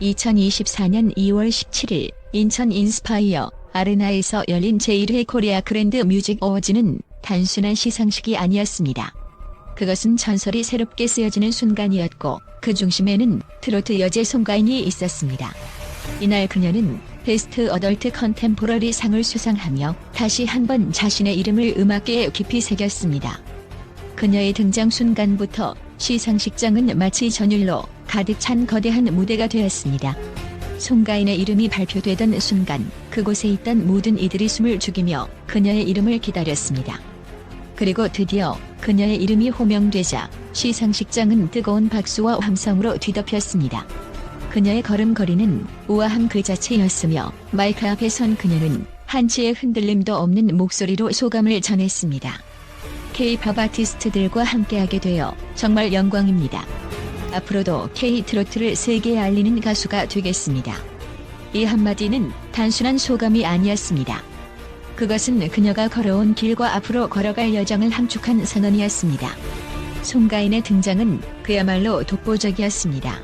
2024년 2월 17일 인천 인스파이어 아레나에서 열린 제1회 코리아 그랜드 뮤직 어워즈는 단순한 시상식이 아니었습니다. 그것은 전설이 새롭게 쓰여지는 순간이었고 그 중심에는 트로트 여제 송가인이 있었습니다. 이날 그녀는 베스트 어덜트 컨템포러리 상을 수상하며 다시 한번 자신의 이름을 음악계에 깊이 새겼습니다. 그녀의 등장 순간부터 시상식장은 마치 전율로 가득 찬 거대한 무대가 되었습니다. 송가인의 이름이 발표되던 순간 그곳에 있던 모든 이들이 숨을 죽이며 그녀의 이름을 기다렸습니다. 그리고 드디어 그녀의 이름이 호명되자 시상식장은 뜨거운 박수와 함성으로 뒤덮였습니다. 그녀의 걸음걸이는 우아함 그 자체였으며 마이크 앞에 선 그녀는 한치의 흔들림도 없는 목소리로 소감을 전했습니다. K-팝 아티스트들과 함께하게 되어 정말 영광입니다. 앞으로도 K-트로트를 세계에 알리는 가수가 되겠습니다. 이 한마디는 단순한 소감이 아니었습니다. 그것은 그녀가 걸어온 길과 앞으로 걸어갈 여정을 함축한 선언이었습니다. 송가인의 등장은 그야말로 독보적이었습니다.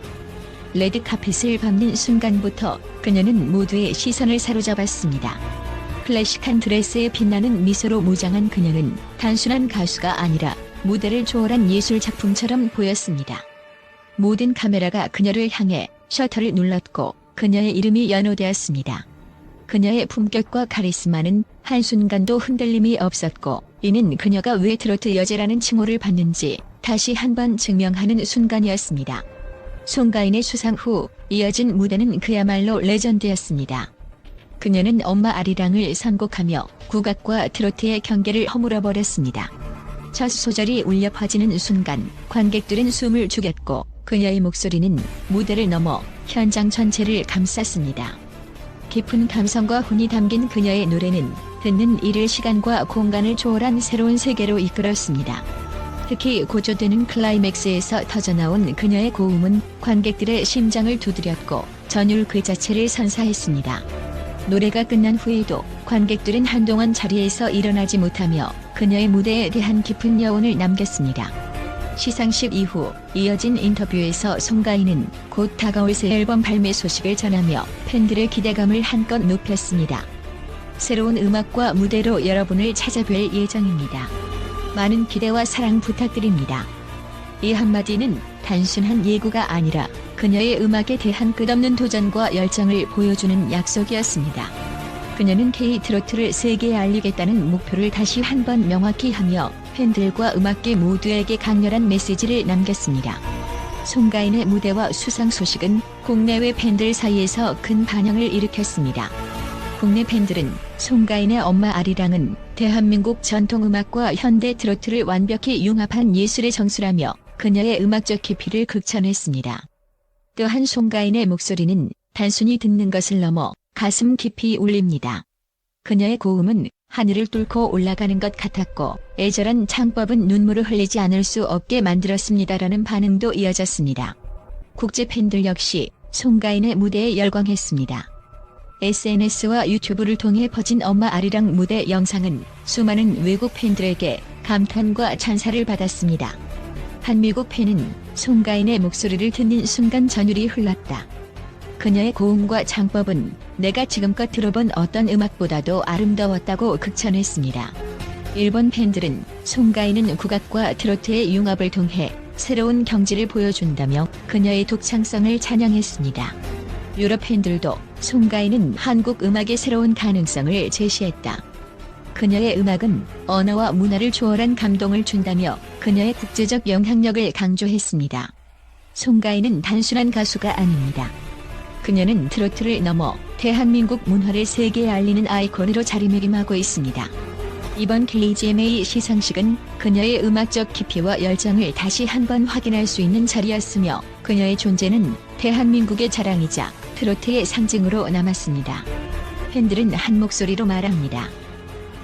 레드 카펫을 밟는 순간부터 그녀는 모두의 시선을 사로잡았습니다. 클래식한 드레스에 빛나는 미소로 무장한 그녀는 단순한 가수가 아니라 무대를 초월한 예술 작품처럼 보였습니다. 모든 카메라가 그녀를 향해 셔터를 눌렀고 그녀의 이름이 연호되었습니다. 그녀의 품격과 카리스마는 한순간도 흔들림이 없었고 이는 그녀가 왜 트로트 여제라는 칭호를 받는지 다시 한 번 증명하는 순간이었습니다. 송가인의 수상 후 이어진 무대는 그야말로 레전드였습니다. 그녀는 엄마 아리랑을 선곡하며 국악과 트로트의 경계를 허물어 버렸습니다. 첫 소절이 울려 퍼지는 순간 관객들은 숨을 죽였고 그녀의 목소리는 무대를 넘어 현장 전체를 감쌌습니다. 깊은 감성과 혼이 담긴 그녀의 노래는 듣는 이를 시간과 공간을 초월한 새로운 세계로 이끌었습니다. 특히 고조되는 클라이맥스에서 터져나온 그녀의 고음은 관객들의 심장을 두드렸고 전율 그 자체를 선사했습니다. 노래가 끝난 후에도 관객들은 한동안 자리에서 일어나지 못하며 그녀의 무대에 대한 깊은 여운을 남겼습니다. 시상식 이후 이어진 인터뷰에서 송가인은 곧 다가올 새 앨범 발매 소식을 전하며 팬들의 기대감을 한껏 높였습니다. 새로운 음악과 무대로 여러분을 찾아뵐 예정입니다. 많은 기대와 사랑 부탁드립니다. 이 한마디는 단순한 예고가 아니라 그녀의 음악에 대한 끝없는 도전과 열정을 보여주는 약속이었습니다. 그녀는 K-트로트를 세계에 알리겠다는 목표를 다시 한 번 명확히 하며 팬들과 음악계 모두에게 강렬한 메시지를 남겼습니다. 송가인의 무대와 수상 소식은 국내외 팬들 사이에서 큰 반향을 일으켰습니다. 국내 팬들은 송가인의 엄마 아리랑은 대한민국 전통음악과 현대 트로트를 완벽히 융합한 예술의 정수라며 그녀의 음악적 깊이를 극찬했습니다. 또한 송가인의 목소리는 단순히 듣는 것을 넘어 가슴 깊이 울립니다. 그녀의 고음은 하늘을 뚫고 올라가는 것 같았고 애절한 창법은 눈물을 흘리지 않을 수 없게 만들었습니다라는 반응도 이어졌습니다. 국제 팬들 역시 송가인의 무대에 열광했습니다. SNS와 유튜브를 통해 퍼진 엄마 아리랑 무대 영상은 수많은 외국 팬들에게 감탄과 찬사를 받았습니다. 한 미국 팬은 송가인의 목소리를 듣는 순간 전율이 흘렀다. 그녀의 고음과 창법은 내가 지금껏 들어본 어떤 음악보다도 아름다웠다고 극찬했습니다. 일본 팬들은 송가인은 국악과 트로트의 융합을 통해 새로운 경지를 보여준다며 그녀의 독창성을 찬양했습니다. 유럽 팬들도 송가인은 한국 음악의 새로운 가능성을 제시했다. 그녀의 음악은 언어와 문화를 초월한 감동을 준다며 그녀의 국제적 영향력을 강조했습니다. 송가인은 단순한 가수가 아닙니다. 그녀는 트로트를 넘어 대한민국 문화를 세계에 알리는 아이콘으로 자리매김하고 있습니다. 이번 KGMA 시상식은 그녀의 음악적 깊이와 열정을 다시 한번 확인할 수 있는 자리였으며 그녀의 존재는 대한민국의 자랑이자 트로트의 상징으로 남았습니다. 팬들은 한 목소리로 말합니다.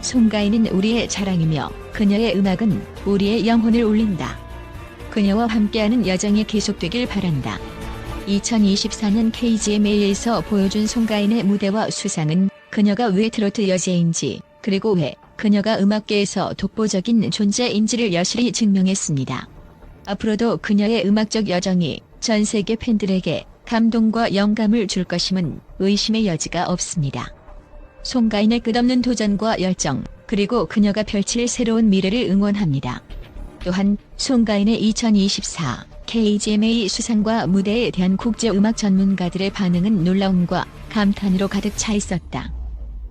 송가인은 우리의 자랑이며 그녀의 음악은 우리의 영혼을 울린다. 그녀와 함께하는 여정이 계속되길 바란다. 2024년 KGMA에서 보여준 송가인의 무대와 수상은 그녀가 왜 트로트 여제인지 그리고 왜 그녀가 음악계에서 독보적인 존재인지를 여실히 증명했습니다. 앞으로도 그녀의 음악적 여정이 전 세계 팬들에게 감동과 영감을 줄 것임은 의심의 여지가 없습니다. 송가인의 끝없는 도전과 열정, 그리고 그녀가 펼칠 새로운 미래를 응원합니다. 또한 송가인의 2024 KGMA 수상과 무대에 대한 국제 음악 전문가들의 반응은 놀라움과 감탄으로 가득 차 있었다.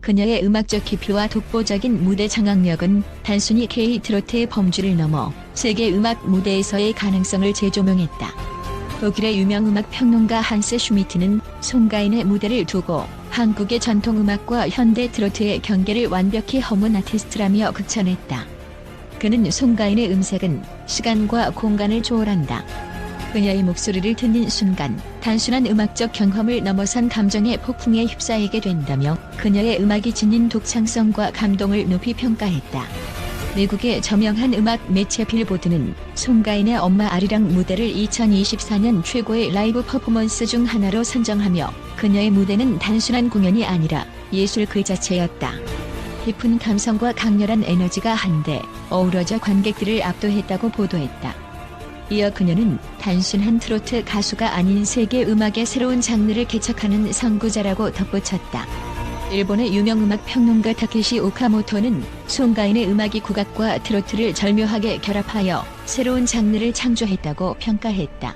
그녀의 음악적 깊이와 독보적인 무대 장악력은 단순히 K-트로트의 범주를 넘어 세계 음악 무대에서의 가능성을 재조명했다. 독일의 유명 음악 평론가 한스 슈미트는 송가인의 무대를 두고 한국의 전통 음악과 현대 트로트의 경계를 완벽히 허문 아티스트라며 극찬했다. 그는 송가인의 음색은 시간과 공간을 초월한다. 그녀의 목소리를 듣는 순간 단순한 음악적 경험을 넘어선 감정의 폭풍에 휩싸이게 된다며 그녀의 음악이 지닌 독창성과 감동을 높이 평가했다. 미국의 저명한 음악 매체 빌보드는 송가인의 엄마 아리랑 무대를 2024년 최고의 라이브 퍼포먼스 중 하나로 선정하며 그녀의 무대는 단순한 공연이 아니라 예술 그 자체였다. 깊은 감성과 강렬한 에너지가 한데 어우러져 관객들을 압도했다고 보도했다. 이어 그녀는 단순한 트로트 가수가 아닌 세계 음악의 새로운 장르를 개척하는 선구자라고 덧붙였다. 일본의 유명 음악 평론가 타케시 오카모토는 송가인의 음악이 국악과 트로트를 절묘하게 결합하여 새로운 장르를 창조했다고 평가했다.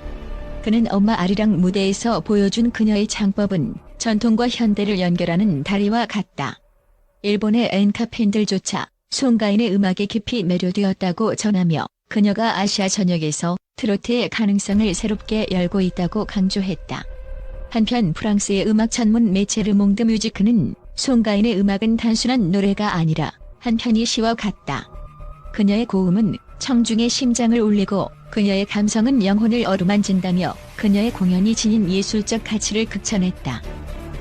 그는 엄마 아리랑 무대에서 보여준 그녀의 창법은 전통과 현대를 연결하는 다리와 같다. 일본의 엔카 팬들조차 송가인의 음악에 깊이 매료되었다고 전하며 그녀가 아시아 전역에서 트로트의 가능성을 새롭게 열고 있다고 강조했다. 한편 프랑스의 음악 전문 매체 르몽드 뮤지크는 송가인의 음악은 단순한 노래가 아니라 한편의 시와 같다. 그녀의 고음은 청중의 심장을 울리고 그녀의 감성은 영혼을 어루만진다며 그녀의 공연이 지닌 예술적 가치를 극찬했다.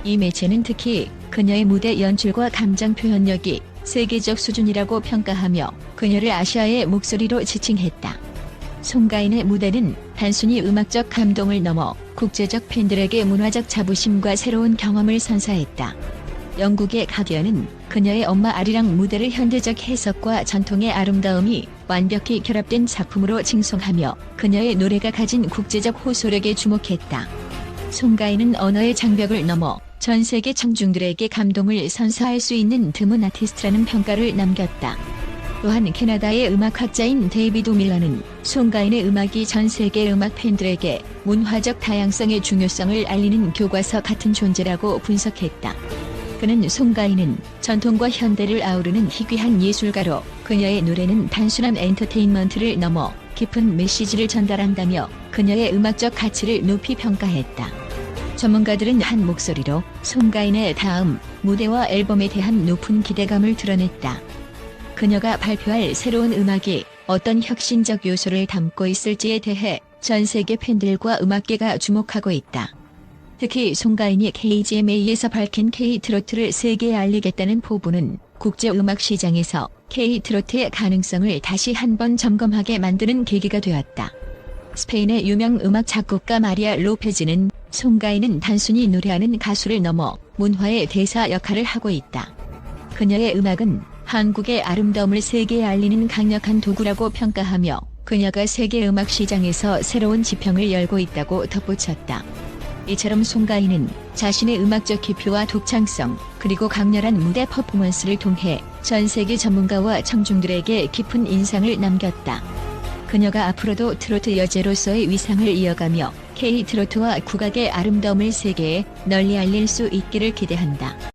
이 매체는 특히 그녀의 무대 연출과 감정 표현력이 세계적 수준이라고 평가하며 그녀를 아시아의 목소리로 지칭했다. 송가인의 무대는 단순히 음악적 감동을 넘어 국제적 팬들에게 문화적 자부심과 새로운 경험을 선사했다. 영국의 가디언은 그녀의 엄마 아리랑 무대를 현대적 해석과 전통의 아름다움이 완벽히 결합된 작품으로 칭송하며 그녀의 노래가 가진 국제적 호소력에 주목했다. 송가인은 언어의 장벽을 넘어 전 세계 청중들에게 감동을 선사할 수 있는 드문 아티스트라는 평가를 남겼다. 또한 캐나다의 음악학자인 데이비드 밀러는 송가인의 음악이 전 세계 음악 팬들에게 문화적 다양성의 중요성을 알리는 교과서 같은 존재라고 분석했다. 그는 송가인은 전통과 현대를 아우르는 희귀한 예술가로 그녀의 노래는 단순한 엔터테인먼트를 넘어 깊은 메시지를 전달한다며 그녀의 음악적 가치를 높이 평가했다. 전문가들은 한 목소리로 송가인의 다음 무대와 앨범에 대한 높은 기대감을 드러냈다. 그녀가 발표할 새로운 음악이 어떤 혁신적 요소를 담고 있을지에 대해 전 세계 팬들과 음악계가 주목하고 있다. 특히 송가인이 KGMA에서 밝힌 K-트로트를 세계에 알리겠다는 포부는 국제 음악 시장에서 K-트로트의 가능성을 다시 한번 점검하게 만드는 계기가 되었다. 스페인의 유명 음악 작곡가 마리아 로페즈는 송가인은 단순히 노래하는 가수를 넘어 문화의 대사 역할을 하고 있다. 그녀의 음악은 한국의 아름다움을 세계에 알리는 강력한 도구라고 평가하며 그녀가 세계 음악 시장에서 새로운 지평을 열고 있다고 덧붙였다. 이처럼 송가인은 자신의 음악적 깊이와 독창성 그리고 강렬한 무대 퍼포먼스를 통해 전 세계 전문가와 청중들에게 깊은 인상을 남겼다. 그녀가 앞으로도 트로트 여제로서의 위상을 이어가며 K 트로트와 국악의 아름다움을 세계에 널리 알릴 수 있기를 기대한다.